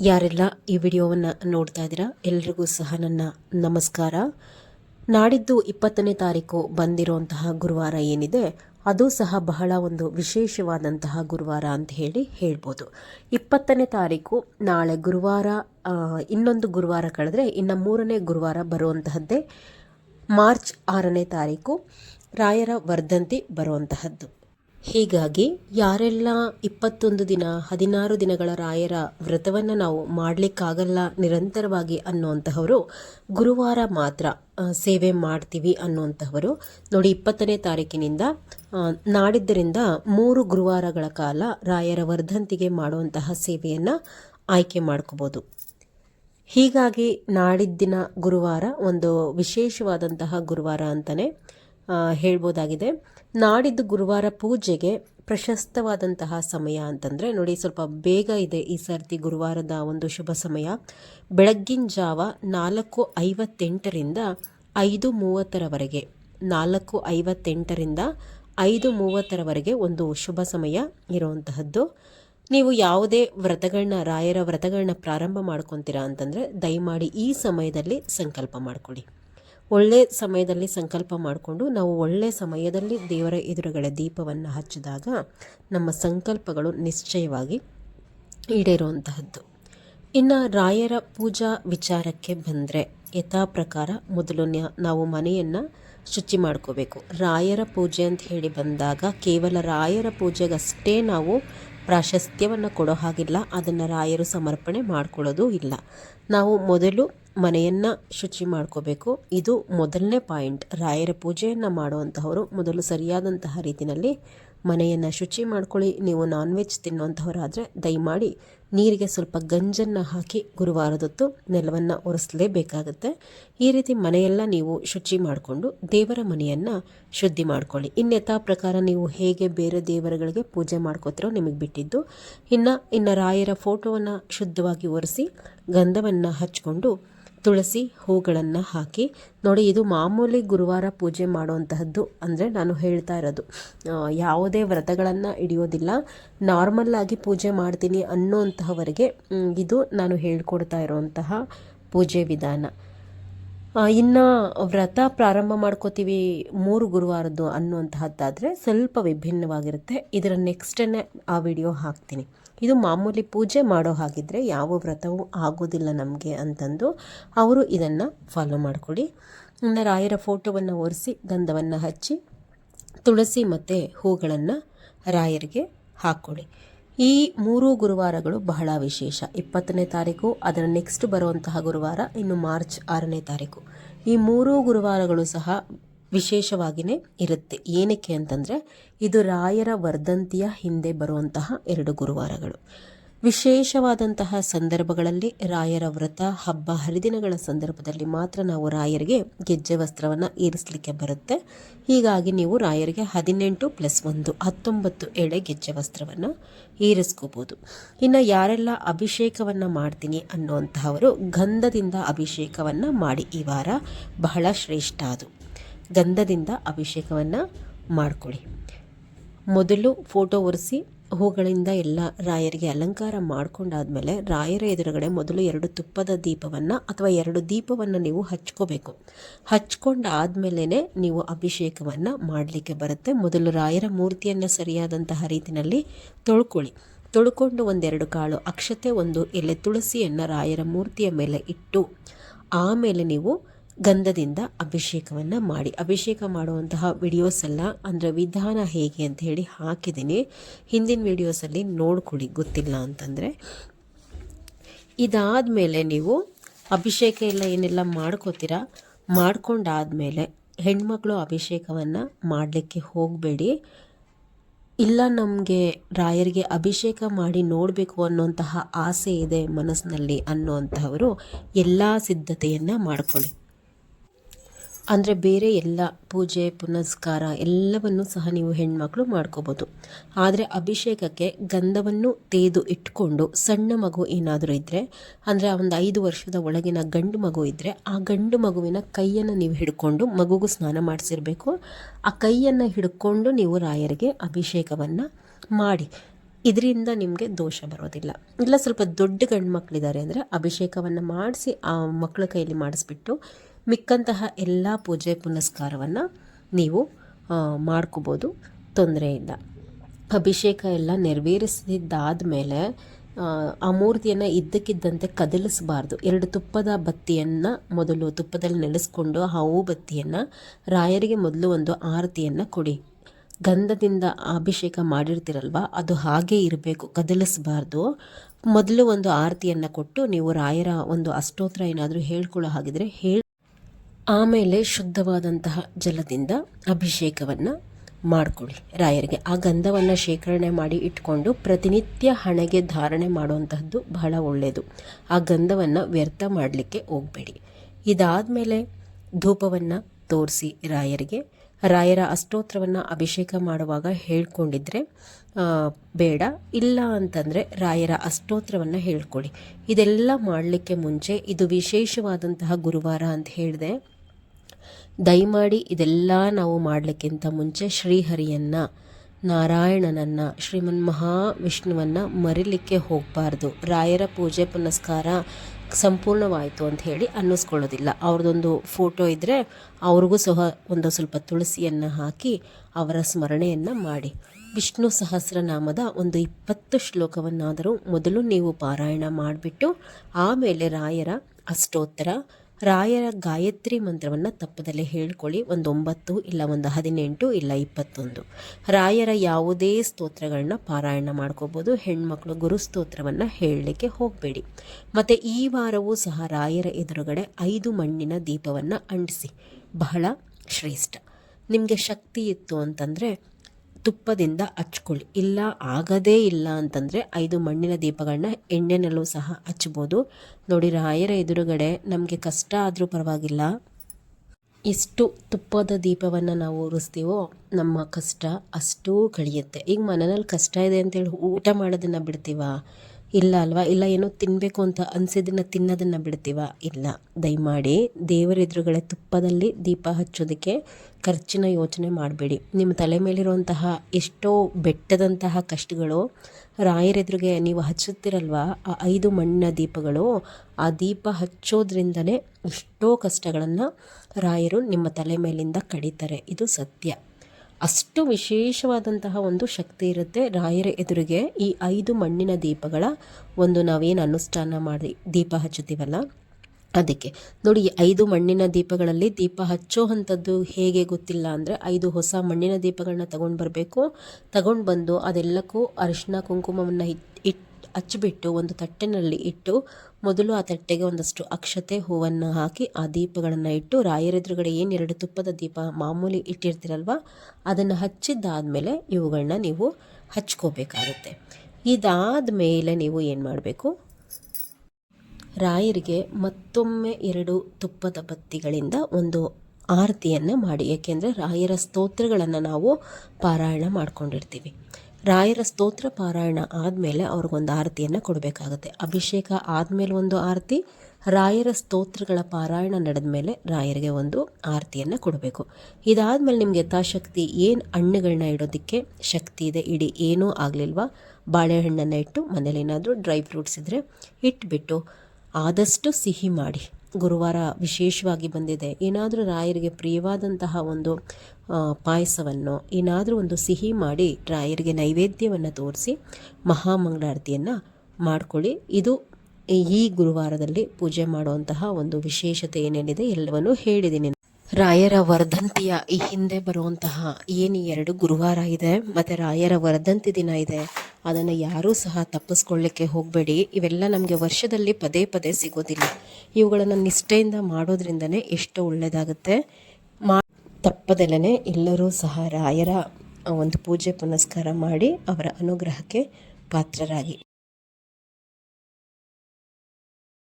ಯಾರೆಲ್ಲ ಈ ವಿಡಿಯೋವನ್ನು ನೋಡ್ತಾ ಇದ್ದೀರಾ, ಎಲ್ರಿಗೂ ಸಹ ನನ್ನ ನಮಸ್ಕಾರ. ನಾಡಿದ್ದು ಇಪ್ಪತ್ತನೇ ತಾರೀಕು ಬಂದಿರುವಂತಹ ಗುರುವಾರ ಏನಿದೆ, ಅದು ಸಹ ಬಹಳ ಒಂದು ವಿಶೇಷವಾದಂತಹ ಗುರುವಾರ ಅಂತ ಹೇಳಿ ಹೇಳ್ಬೋದು. ಇಪ್ಪತ್ತನೇ ತಾರೀಕು, ನಾಳೆ ಗುರುವಾರ ಇನ್ನೊಂದು ಗುರುವಾರ ಕಳೆದ್ರೆ ಇನ್ನು ಮೂರನೇ ಗುರುವಾರ ಬರುವಂತಹದ್ದೇ ಮಾರ್ಚ್ ಆರನೇ ತಾರೀಕು, ರಾಯರ ವರ್ಧಂತಿ ಬರುವಂತಹದ್ದು. ಹೀಗಾಗಿ ಯಾರೆಲ್ಲ ಇಪ್ಪತ್ತೊಂದು ದಿನ, ಹದಿನಾರು ದಿನಗಳ ರಾಯರ ವ್ರತವನ್ನು ನಾವು ಮಾಡಲಿಕ್ಕಾಗಲ್ಲ ನಿರಂತರವಾಗಿ ಅನ್ನುವಂತಹವರು, ಗುರುವಾರ ಮಾತ್ರ ಸೇವೆ ಮಾಡ್ತೀವಿ ಅನ್ನುವಂತಹವರು, ನೋಡಿ ಇಪ್ಪತ್ತನೇ ತಾರೀಕಿನಿಂದ ನಾಡಿದ್ದರಿಂದ ಮೂರು ಗುರುವಾರಗಳ ಕಾಲ ರಾಯರ ವರ್ಧಂತಿಗೆ ಮಾಡುವಂತಹ ಸೇವೆಯನ್ನು ಆಯ್ಕೆ ಮಾಡ್ಕೋಬೋದು. ಹೀಗಾಗಿ ನಾಡಿದ್ದಿನ ಗುರುವಾರ ಒಂದು ವಿಶೇಷವಾದಂತಹ ಗುರುವಾರ ಅಂತಲೇ ಹೇಳ್ಬೋದಾಗಿದೆ. ನಾಡಿದ್ದು ಗುರುವಾರ ಪೂಜೆಗೆ ಪ್ರಶಸ್ತವಾದಂತಹ ಸಮಯ ಅಂತಂದರೆ ನೋಡಿ ಸ್ವಲ್ಪ ಬೇಗ ಇದೆ ಈ ಸರ್ತಿ ಗುರುವಾರದ ಒಂದು ಶುಭ ಸಮಯ. ಬೆಳಗ್ಗಿನ ಜಾವ ನಾಲ್ಕು ಐವತ್ತೆಂಟರಿಂದ ಐದು ಮೂವತ್ತರವರೆಗೆ, ನಾಲ್ಕು ಐವತ್ತೆಂಟರಿಂದ ಐದು ಮೂವತ್ತರವರೆಗೆ ಒಂದು ಶುಭ ಸಮಯ ಇರುವಂತಹದ್ದು. ನೀವು ಯಾವುದೇ ವ್ರತಗಳನ್ನ, ರಾಯರ ವ್ರತಗಳನ್ನ ಪ್ರಾರಂಭ ಮಾಡ್ಕೊತೀರಾ ಅಂತಂದರೆ ದಯಮಾಡಿ ಈ ಸಮಯದಲ್ಲಿ ಸಂಕಲ್ಪ ಮಾಡ್ಕೊಳ್ಳಿ. ಒಳ್ಳೆ ಸಮಯದಲ್ಲಿ ಸಂಕಲ್ಪ ಮಾಡಿಕೊಂಡು ನಾವು ಒಳ್ಳೆ ಸಮಯದಲ್ಲಿ ದೇವರ ಎದುರುಗಡೆ ದೀಪವನ್ನು ಹಚ್ಚಿದಾಗ ನಮ್ಮ ಸಂಕಲ್ಪಗಳು ನಿಶ್ಚಯವಾಗಿ ಈಡೇರುವಂತಹದ್ದು. ಇನ್ನು ರಾಯರ ಪೂಜಾ ವಿಚಾರಕ್ಕೆ ಬಂದರೆ ಯಥಾ ಪ್ರಕಾರ ಮೊದಲು ನಾವು ಮನೆಯನ್ನು ಶುಚಿ ಮಾಡ್ಕೋಬೇಕು. ರಾಯರ ಪೂಜೆ ಅಂತ ಹೇಳಿ ಬಂದಾಗ ಕೇವಲ ರಾಯರ ಪೂಜೆಗಷ್ಟೇ ನಾವು ಪ್ರಾಶಸ್ತ್ಯವನ್ನು ಕೊಡೋ ಹಾಗಿಲ್ಲ. ಅದನ್ನು ರಾಯರು ಸಮರ್ಪಣೆ ಮಾಡ್ಕೊಳ್ಳೋದು ಇಲ್ಲ. ನಾವು ಮೊದಲು ಮನೆಯನ್ನು ಶುಚಿ ಮಾಡ್ಕೋಬೇಕು. ಇದು ಮೊದಲನೇ ಪಾಯಿಂಟ್. ರಾಯರ ಪೂಜೆಯನ್ನು ಮಾಡುವಂತಹವರು ಮೊದಲು ಸರಿಯಾದಂತಹ ರೀತಿಯಲ್ಲಿ ಮನೆಯನ್ನು ಶುಚಿ ಮಾಡ್ಕೊಳ್ಳಿ. ನೀವು ನಾನ್ ವೆಜ್ ತಿನ್ನುವಂಥವರಾದರೆ ದಯಮಾಡಿ ನೀರಿಗೆ ಸ್ವಲ್ಪ ಗಂಜನ್ನು ಹಾಕಿ ಗುರುವಾರದೊತ್ತು ನೆಲವನ್ನು ಒರೆಸಲೇಬೇಕಾಗುತ್ತೆ. ಈ ರೀತಿ ಮನೆಯೆಲ್ಲ ನೀವು ಶುಚಿ ಮಾಡಿಕೊಂಡು ದೇವರ ಮನೆಯನ್ನು ಶುದ್ಧಿ ಮಾಡ್ಕೊಳ್ಳಿ. ಇನ್ನು ಪ್ರಕಾರ ನೀವು ಹೇಗೆ ಬೇರೆ ದೇವರುಗಳಿಗೆ ಪೂಜೆ ಮಾಡ್ಕೋತಿರೋ ನಿಮಗೆ ಬಿಟ್ಟಿದ್ದು. ಇನ್ನು ಇನ್ನು ರಾಯರ ಫೋಟೋವನ್ನು ಶುದ್ಧವಾಗಿ ಒರೆಸಿ ಗಂಧವನ್ನು ಹಚ್ಕೊಂಡು ತುಳಸಿ ಹೂಗಳನ್ನು ಹಾಕಿ, ನೋಡಿ ಇದು ಮಾಮೂಲಿ ಗುರುವಾರ ಪೂಜೆ ಮಾಡುವಂತಹದ್ದು ಅಂದರೆ ನಾನು ಹೇಳ್ತಾ ಇರೋದು. ಯಾವುದೇ ವ್ರತಗಳನ್ನು ಹಿಡಿಯೋದಿಲ್ಲ. ನಾರ್ಮಲ್ಲಾಗಿ ಪೂಜೆ ಮಾಡ್ತೀನಿ ಅನ್ನೋಂತಹವರಿಗೆ ಇದು ನಾನು ಹೇಳ್ಕೊಡ್ತಾ ಇರೋಂತಹ ಪೂಜೆ ವಿಧಾನ. ಇನ್ನು ವ್ರತ ಪ್ರಾರಂಭ ಮಾಡ್ಕೋತೀವಿ ಮೂರು ಗುರುವಾರದ್ದು ಅನ್ನುವಂತಹದ್ದಾದರೆ ಸ್ವಲ್ಪ ವಿಭಿನ್ನವಾಗಿರುತ್ತೆ. ಇದರ ನೆಕ್ಸ್ಟನ್ನೇ ಆ ವಿಡಿಯೋ ಹಾಕ್ತೀನಿ. ಇದು ಮಾಮೂಲಿ ಪೂಜೆ ಮಾಡೋ ಹಾಗಿದ್ರೆ ಯಾವ ವ್ರತವೂ ಆಗೋದಿಲ್ಲ ನಮಗೆ ಅಂತಂದು ಅವರು ಇದನ್ನು ಫಾಲೋ ಮಾಡಿಕೊಳ್ಳಿ. ಇನ್ನು ರಾಯರ ಫೋಟೋವನ್ನು ಒರೆಸಿ, ಗಂಧವನ್ನು ಹಚ್ಚಿ, ತುಳಸಿ ಮತ್ತು ಹೂಗಳನ್ನು ರಾಯರಿಗೆ ಹಾಕ್ಕೊಳ್ಳಿ. ಈ ಮೂರು ಗುರುವಾರಗಳು ಬಹಳ ವಿಶೇಷ. ಇಪ್ಪತ್ತನೇ ತಾರೀಕು, ಅದರ ನೆಕ್ಸ್ಟ್ ಬರುವಂತಹ ಗುರುವಾರ ಇನ್ನು ಮಾರ್ಚ್ ಆರನೇ ತಾರೀಕು. ಈ ಮೂರೂ ಗುರುವಾರಗಳು ಸಹ ವಿಶೇಷವಾಗಿಯೇ ಇರುತ್ತೆ. ಏನಕ್ಕೆ ಅಂತಂದರೆ, ಇದು ರಾಯರ ವರ್ಧಂತಿಯ ಹಿಂದೆ ಬರುವಂತಹ ಎರಡು ಗುರುವಾರಗಳು. ವಿಶೇಷವಾದಂತಹ ಸಂದರ್ಭಗಳಲ್ಲಿ ರಾಯರ ವ್ರತ, ಹಬ್ಬ, ಹರಿದಿನಗಳ ಸಂದರ್ಭದಲ್ಲಿ ಮಾತ್ರ ನಾವು ರಾಯರಿಗೆ ಗೆಜ್ಜೆ ವಸ್ತ್ರವನ್ನು ಏರಿಸಲಿಕ್ಕೆ ಬರುತ್ತೆ. ಹೀಗಾಗಿ ನೀವು ರಾಯರಿಗೆ ಹದಿನೆಂಟು ಪ್ಲಸ್ ಒಂದು, ಹತ್ತೊಂಬತ್ತು ಎಳೆ ಗೆಜ್ಜೆ ವಸ್ತ್ರವನ್ನು ಏರಿಸ್ಕೋಬೋದು. ಇನ್ನು ಯಾರೆಲ್ಲ ಅಭಿಷೇಕವನ್ನು ಮಾಡ್ತೀನಿ ಅನ್ನುವಂತಹವರು ಗಂಧದಿಂದ ಅಭಿಷೇಕವನ್ನು ಮಾಡಿ ಈ ವಾರ ಬಹಳ ಶ್ರೇಷ್ಠ ಅದು. ಗಂಧದಿಂದ ಅಭಿಷೇಕವನ್ನು ಮಾಡಿಕೊಳ್ಳಿ. ಮೊದಲು ಫೋಟೋ ಒರೆಸಿ ಹೂಗಳಿಂದ ಎಲ್ಲ ರಾಯರಿಗೆ ಅಲಂಕಾರ ಮಾಡ್ಕೊಂಡಾದ್ಮೇಲೆ ರಾಯರ ಎದುರುಗಡೆ ಮೊದಲು ಎರಡು ತುಪ್ಪದ ದೀಪವನ್ನು ಅಥವಾ ಎರಡು ದೀಪವನ್ನು ನೀವು ಹಚ್ಕೋಬೇಕು. ಹಚ್ಕೊಂಡಾದ್ಮೇಲೆ ನೀವು ಅಭಿಷೇಕವನ್ನು ಮಾಡಲಿಕ್ಕೆ ಬರುತ್ತೆ. ಮೊದಲು ರಾಯರ ಮೂರ್ತಿಯನ್ನು ಸರಿಯಾದಂತಹ ರೀತಿಯಲ್ಲಿ ತೊಳ್ಕೊಳ್ಳಿ. ತೊಳ್ಕೊಂಡು ಒಂದೆರಡು ಕಾಳು ಅಕ್ಷತೆ, ಒಂದು ಎಲೆ ತುಳಸಿಯನ್ನು ರಾಯರ ಮೂರ್ತಿಯ ಮೇಲೆ ಇಟ್ಟು, ಆಮೇಲೆ ನೀವು ಗಂಧದಿಂದ ಅಭಿಷೇಕವನ್ನು ಮಾಡಿ. ಅಭಿಷೇಕ ಮಾಡುವಂತಹ ವಿಡಿಯೋಸ್ ಎಲ್ಲ ಅಂದರೆ ವಿಧಾನ ಹೇಗೆ ಅಂತ ಹೇಳಿ ಹಾಕಿದ್ದೀನಿ. ಹಿಂದಿನ ವಿಡಿಯೋಸಲ್ಲಿ ನೋಡ್ಕೊಳ್ಳಿ ಗೊತ್ತಿಲ್ಲ ಅಂತಂದರೆ. ಇದಾದಮೇಲೆ ನೀವು ಅಭಿಷೇಕ ಎಲ್ಲ ಏನೆಲ್ಲ ಮಾಡ್ಕೋತೀರಾ? ಮಾಡ್ಕೊಂಡಾದಮೇಲೆ ಹೆಣ್ಮಕ್ಳು ಅಭಿಷೇಕವನ್ನು ಮಾಡಲಿಕ್ಕೆ ಹೋಗಬೇಡಿ. ಇಲ್ಲ ನಮಗೆ ರಾಯರಿಗೆ ಅಭಿಷೇಕ ಮಾಡಿ ನೋಡಬೇಕು ಅನ್ನೋಂತಹ ಆಸೆ ಇದೆ ಮನಸ್ಸಿನಲ್ಲಿ ಅನ್ನೋಂಥವರು ಎಲ್ಲ ಸಿದ್ಧತೆಯನ್ನು ಮಾಡ್ಕೊಳ್ಳಿ. ಅಂದರೆ ಬೇರೆ ಎಲ್ಲ ಪೂಜೆ, ಪುನಸ್ಕಾರ ಎಲ್ಲವನ್ನು ಸಹ ನೀವು ಹೆಣ್ಮಕ್ಳು ಮಾಡ್ಕೋಬೋದು. ಆದರೆ ಅಭಿಷೇಕಕ್ಕೆ ಗಂಧವನ್ನು ತೇದು ಇಟ್ಕೊಂಡು ಸಣ್ಣ ಮಗು ಏನಾದರೂ ಇದ್ದರೆ ಅಂದರೆ ಒಂದು ಐದು ವರ್ಷದ ಒಳಗಿನ ಗಂಡು ಮಗು ಇದ್ದರೆ ಆ ಗಂಡು ಮಗುವಿನ ಕೈಯನ್ನು ನೀವು ಹಿಡ್ಕೊಂಡು ಮಗುಗೂ ಸ್ನಾನ ಮಾಡಿಸಿರ್ಬೇಕು. ಆ ಕೈಯನ್ನು ಹಿಡ್ಕೊಂಡು ನೀವು ರಾಯರಿಗೆ ಅಭಿಷೇಕವನ್ನು ಮಾಡಿ. ಇದರಿಂದ ನಿಮಗೆ ದೋಷ ಬರೋದಿಲ್ಲ. ಇಲ್ಲ, ಸ್ವಲ್ಪ ದೊಡ್ಡ ಗಂಡು ಮಕ್ಕಳಿದ್ದಾರೆ ಅಂದರೆ ಅಭಿಷೇಕವನ್ನು ಮಾಡಿಸಿ ಆ ಮಕ್ಕಳ ಕೈಯಲ್ಲಿ ಮಾಡಿಸ್ಬಿಟ್ಟು ಮಿಕ್ಕಂತಹ ಎಲ್ಲ ಪೂಜೆ ಪುನಸ್ಕಾರವನ್ನು ನೀವು ಮಾಡ್ಕೋಬೋದು. ತೊಂದರೆಯಿಂದ. ಅಭಿಷೇಕ ಎಲ್ಲ ನೆರವೇರಿಸಿದ್ದಾದ ಮೇಲೆ ಆ ಮೂರ್ತಿಯನ್ನು ಇದ್ದಕ್ಕಿದ್ದಂತೆ ಕದಲಿಸಬಾರ್ದು. ಎರಡು ತುಪ್ಪದ ಬತ್ತಿಯನ್ನು ಮೊದಲು ತುಪ್ಪದಲ್ಲಿ ನೆಲೆಸ್ಕೊಂಡು ಆ ಹೂವು ಬತ್ತಿಯನ್ನು ರಾಯರಿಗೆ ಮೊದಲು ಒಂದು ಆರತಿಯನ್ನು ಕೊಡಿ. ಗಂಧದಿಂದ ಅಭಿಷೇಕ ಮಾಡಿರ್ತೀರಲ್ವ, ಅದು ಹಾಗೇ ಇರಬೇಕು, ಕದಲಿಸಬಾರ್ದು. ಮೊದಲು ಒಂದು ಆರತಿಯನ್ನು ಕೊಟ್ಟು ನೀವು ರಾಯರ ಒಂದು ಅಷ್ಟೋತ್ರ ಏನಾದರೂ ಹೇಳ್ಕೊಳ್ಳೋ ಹಾಗಿದ್ರೆ ಹೇಳಿ ಆಮೇಲೆ ಶುದ್ಧವಾದಂತಹ ಜಲದಿಂದ ಅಭಿಷೇಕವನ್ನು ಮಾಡಿಕೊಳ್ಳಿ. ರಾಯರಿಗೆ ಆ ಗಂಧವನ್ನು ಶೇಖರಣೆ ಮಾಡಿ ಇಟ್ಕೊಂಡು ಪ್ರತಿನಿತ್ಯ ಹಣೆಗೆ ಧಾರಣೆ ಮಾಡುವಂತಹದ್ದು ಬಹಳ ಒಳ್ಳೆಯದು. ಆ ಗಂಧವನ್ನು ವ್ಯರ್ಥ ಮಾಡಲಿಕ್ಕೆ ಹೋಗಬೇಡಿ. ಇದಾದಮೇಲೆ ಧೂಪವನ್ನು ತೋರಿಸಿ ರಾಯರಿಗೆ. ರಾಯರ ಅಷ್ಟೋತ್ರವನ್ನು ಅಭಿಷೇಕ ಮಾಡುವಾಗ ಹೇಳ್ಕೊಂಡಿದ್ರೆ ಬೇಡ, ಇಲ್ಲ ಅಂತಂದರೆ ರಾಯರ ಅಷ್ಟೋತ್ರವನ್ನು ಹೇಳ್ಕೊಳ್ಳಿ. ಇದೆಲ್ಲ ಮಾಡಲಿಕ್ಕೆ ಮುಂಚೆ ಇದು ವಿಶೇಷವಾದಂತಹ ಗುರುವಾರ ಅಂತ ಹೇಳಿದೆ ದಯಮಾಡಿ ಇದೆಲ್ಲ ನಾವು ಮಾಡಲಿಕ್ಕಿಂತ ಮುಂಚೆ ಶ್ರೀಹರಿಯನ್ನು, ನಾರಾಯಣನನ್ನು ಶ್ರೀಮನ್ ಮಹಾವಿಷ್ಣುವನ್ನು ಮರಿಲಿಕ್ಕೆ ಹೋಗಬಾರ್ದು. ರಾಯರ ಪೂಜೆ ಪುನಸ್ಕಾರ ಸಂಪೂರ್ಣವಾಯಿತು ಅಂತ ಹೇಳಿ ಅನ್ನಿಸ್ಕೊಳ್ಳೋದಿಲ್ಲ. ಅವ್ರದ್ದೊಂದು ಫೋಟೋ ಇದ್ದರೆ ಅವ್ರಿಗೂ ಸಹ ಒಂದು ಸ್ವಲ್ಪ ತುಳಸಿಯನ್ನು ಹಾಕಿ ಅವರ ಸ್ಮರಣೆಯನ್ನು ಮಾಡಿ. ವಿಷ್ಣು ಸಹಸ್ರನಾಮದ ಒಂದು ಇಪ್ಪತ್ತು ಶ್ಲೋಕವನ್ನಾದರೂ ಮೊದಲು ನೀವು ಪಾರಾಯಣ ಮಾಡಿಬಿಟ್ಟು ಆಮೇಲೆ ರಾಯರ ಅಷ್ಟೋತ್ತರ ರಾಯರ ಗಾಯತ್ರಿ ಮಂತ್ರವನ್ನು ತಪ್ಪದಲ್ಲೇ ಹೇಳ್ಕೊಳ್ಳಿ. ಒಂದು ಒಂಬತ್ತು ಇಲ್ಲ ಒಂದು ಹದಿನೆಂಟು ಇಲ್ಲ ಇಪ್ಪತ್ತೊಂದು. ರಾಯರ ಯಾವುದೇ ಸ್ತೋತ್ರಗಳನ್ನ ಪಾರಾಯಣ ಮಾಡ್ಕೋಬೋದು. ಹೆಣ್ಮಕ್ಳು ಗುರು ಸ್ತೋತ್ರವನ್ನು ಹೇಳಲಿಕ್ಕೆ ಹೋಗಬೇಡಿ. ಮತ್ತು ಈ ವಾರವೂ ಸಹ ರಾಯರ ಎದುರುಗಡೆ ಐದು ಮಣ್ಣಿನ ದೀಪವನ್ನು ಅಂಟಿಸಿ. ಬಹಳ ಶ್ರೇಷ್ಠ. ನಿಮಗೆ ಶಕ್ತಿ ಇತ್ತು ಅಂತಂದರೆ ತುಪ್ಪದಿಂದ ಹಚ್ಕೊಳ್ಳಿ. ಇಲ್ಲ, ಆಗದೇ ಇಲ್ಲ ಅಂತಂದರೆ ಐದು ಮಣ್ಣಿನ ದೀಪಗಳನ್ನ ಎಣ್ಣೆನಲ್ಲೂ ಸಹ ಹಚ್ಬೋದು. ನೋಡಿ ರಾಯರ ಎದುರುಗಡೆ ನಮಗೆ ಕಷ್ಟ ಆದರೂ ಪರವಾಗಿಲ್ಲ. ಎಷ್ಟು ತುಪ್ಪದ ದೀಪವನ್ನು ನಾವು ಉರಿಸ್ತೀವೋ ನಮ್ಮ ಕಷ್ಟ ಅಷ್ಟೂ ಕಳಿಯುತ್ತೆ. ಈಗ ಮನೆಯಲ್ಲಿ ಕಷ್ಟ ಇದೆ ಅಂತೇಳಿ ಊಟ ಮಾಡೋದನ್ನು ಬಿಡ್ತೀವ? ಇಲ್ಲ ಅಲ್ವಾ? ಇಲ್ಲ, ಏನೋ ತಿನ್ನಬೇಕು ಅಂತ ಅನ್ಸಿದನ್ನ ತಿನ್ನೋದನ್ನು ಬಿಡ್ತೀವ? ಇಲ್ಲ. ದಯಮಾಡಿ ದೇವರ ಎದುರುಗಡೆ ತುಪ್ಪದಲ್ಲಿ ದೀಪ ಹಚ್ಚೋದಕ್ಕೆ ಖರ್ಚಿನ ಯೋಚನೆ ಮಾಡಬೇಡಿ. ನಿಮ್ಮ ತಲೆ ಮೇಲಿರುವಂತಹ ಎಷ್ಟೋ ಬೆಟ್ಟದಂತಹ ಕಷ್ಟಗಳು ರಾಯರೆದುರಿಗೆ ನೀವು ಹಚ್ಚುತ್ತಿರಲ್ವಾ? ಆ ಐದು ಮಣ್ಣಿನ ದೀಪಗಳು ಆ ದೀಪ ಹಚ್ಚೋದ್ರಿಂದನೇ ಎಷ್ಟೋ ಕಷ್ಟಗಳನ್ನು ರಾಯರು ನಿಮ್ಮ ತಲೆ ಮೇಲಿಂದ ಕಡಿತಾರೆ. ಇದು ಸತ್ಯ. ಅಷ್ಟು ವಿಶೇಷವಾದಂತಹ ಒಂದು ಶಕ್ತಿ ಇರುತ್ತೆ ರಾಯರ ಎದುರಿಗೆ ಈ ಐದು ಮಣ್ಣಿನ ದೀಪಗಳ ಒಂದು ನಾವೇನು ಅನುಷ್ಠಾನ ಮಾಡಿ ದೀಪ ಹಚ್ಚುತ್ತೀವಲ್ಲ? ಅದಕ್ಕೆ. ನೋಡಿ, ಈ ಐದು ಮಣ್ಣಿನ ದೀಪಗಳಲ್ಲಿ ದೀಪ ಹಚ್ಚೋ ಅಂಥದ್ದು ಹೇಗೆ ಗೊತ್ತಿಲ್ಲ ಅಂದರೆ ಐದು ಹೊಸ ಮಣ್ಣಿನ ದೀಪಗಳನ್ನ ತಗೊಂಡು ಬರಬೇಕು. ತಗೊಂಡು ಬಂದು ಅದೆಲ್ಲಕ್ಕೂ ಅರಿಶಿನ ಕುಂಕುಮವನ್ನು ಇಟ್ ಇಟ್ ಹಚ್ಚಿಬಿಟ್ಟು ಒಂದು ತಟ್ಟೆನಲ್ಲಿ ಇಟ್ಟು ಮೊದಲು ಆ ತಟ್ಟೆಗೆ ಒಂದಷ್ಟು ಅಕ್ಷತೆ ಹೂವನ್ನು ಹಾಕಿ ಆ ದೀಪಗಳನ್ನು ಇಟ್ಟು ರಾಯರ ಎದುರುಗಡೆ ಏನು ಎರಡು ತುಪ್ಪದ ದೀಪ ಮಾಮೂಲಿ ಇಟ್ಟಿರ್ತೀರಲ್ವ, ಅದನ್ನು ಹಚ್ಚಿದ್ದಾದಮೇಲೆ ಇವುಗಳನ್ನ ನೀವು ಹಚ್ಕೋಬೇಕಾಗುತ್ತೆ. ಇದಾದ ಮೇಲೆ ನೀವು ಏನು ಮಾಡಬೇಕು? ರಾಯರಿಗೆ ಮತ್ತೊಮ್ಮೆ ಎರಡು ತುಪ್ಪದ ಬತ್ತಿಗಳಿಂದ ಒಂದು ಆರತಿಯನ್ನು ಮಾಡಿ ಏಕೆಂದರೆ ರಾಯರ ಸ್ತೋತ್ರಗಳನ್ನು ನಾವು ಪಾರಾಯಣ ಮಾಡ್ಕೊಂಡಿರ್ತೀವಿ. ರಾಯರ ಸ್ತೋತ್ರ ಪಾರಾಯಣ ಆದಮೇಲೆ ಅವ್ರಿಗೊಂದು ಆರತಿಯನ್ನು ಕೊಡಬೇಕಾಗುತ್ತೆ. ಅಭಿಷೇಕ ಆದಮೇಲೆ ಒಂದು ಆರತಿ, ರಾಯರ ಸ್ತೋತ್ರಗಳ ಪಾರಾಯಣ ನಡೆದ ಮೇಲೆ ರಾಯರಿಗೆ ಒಂದು ಆರತಿಯನ್ನು ಕೊಡಬೇಕು. ಇದಾದಮೇಲೆ ನಿಮಗೆ ಯಥಾಶಕ್ತಿ ಏನು ಹಣ್ಣುಗಳನ್ನ ಇಡೋದಕ್ಕೆ ಶಕ್ತಿ ಇದೆ, ಇಡಿ ಏನೂ ಆಗಲಿಲ್ವಾ? ಬಾಳೆಹಣ್ಣನ್ನು ಇಟ್ಟು ಮನೇಲಿ ಏನಾದರೂ ಡ್ರೈ ಫ್ರೂಟ್ಸ್ ಇದ್ದರೆ ಇಟ್ಬಿಟ್ಟು ಆದಷ್ಟು ಸಿಹಿ ಮಾಡಿ. ಗುರುವಾರ ವಿಶೇಷವಾಗಿ ಬಂದಿದೆ. ಏನಾದರೂ ರಾಯರಿಗೆ ಪ್ರಿಯವಾದಂತಹ ಒಂದು ಪಾಯಸವನ್ನು, ಏನಾದರೂ ಒಂದು ಸಿಹಿ ಮಾಡಿ ರಾಯರಿಗೆ ನೈವೇದ್ಯವನ್ನು ತೋರಿಸಿ ಮಹಾಮಂಗಳಾರತಿಯನ್ನು ಮಾಡಿಕೊಳ್ಳಿ. ಇದು ಈ ಗುರುವಾರದಲ್ಲಿ ಪೂಜೆ ಮಾಡುವಂತಹ ಒಂದು ವಿಶೇಷತೆ ಏನೇನಿದೆ ಎಲ್ಲವನ್ನೂ ಹೇಳಿದ್ದೀನಿ. ರಾಯರ ವರ್ಧಂತಿಯ ಈ ಹಿಂದೆ ಬರುವಂತಹ ಏನು ಎರಡು ಗುರುವಾರ ಇದೆ, ಮತ್ತು ರಾಯರ ವರ್ಧಂತಿ ದಿನ ಇದೆ ಅದನ್ನು ಯಾರೂ ಸಹ ತಪ್ಪಿಸ್ಕೊಳ್ಳಿಕ್ಕೆ ಹೋಗಬೇಡಿ. ಇವೆಲ್ಲ ನಮಗೆ ವರ್ಷದಲ್ಲಿ ಪದೇ ಪದೇ ಸಿಗೋದಿಲ್ಲ. ಇವುಗಳನ್ನು ನಿಷ್ಠೆಯಿಂದ ಮಾಡೋದ್ರಿಂದನೇ ಎಷ್ಟು ಒಳ್ಳೆಯದಾಗುತ್ತೆ ಮಾ ತಪ್ಪದಲ್ಲೇ ಎಲ್ಲರೂ ಸಹ ರಾಯರ ಒಂದು ಪೂಜೆ ಪುನಸ್ಕಾರ ಮಾಡಿ ಅವರ ಅನುಗ್ರಹಕ್ಕೆ ಪಾತ್ರರಾಗಿ.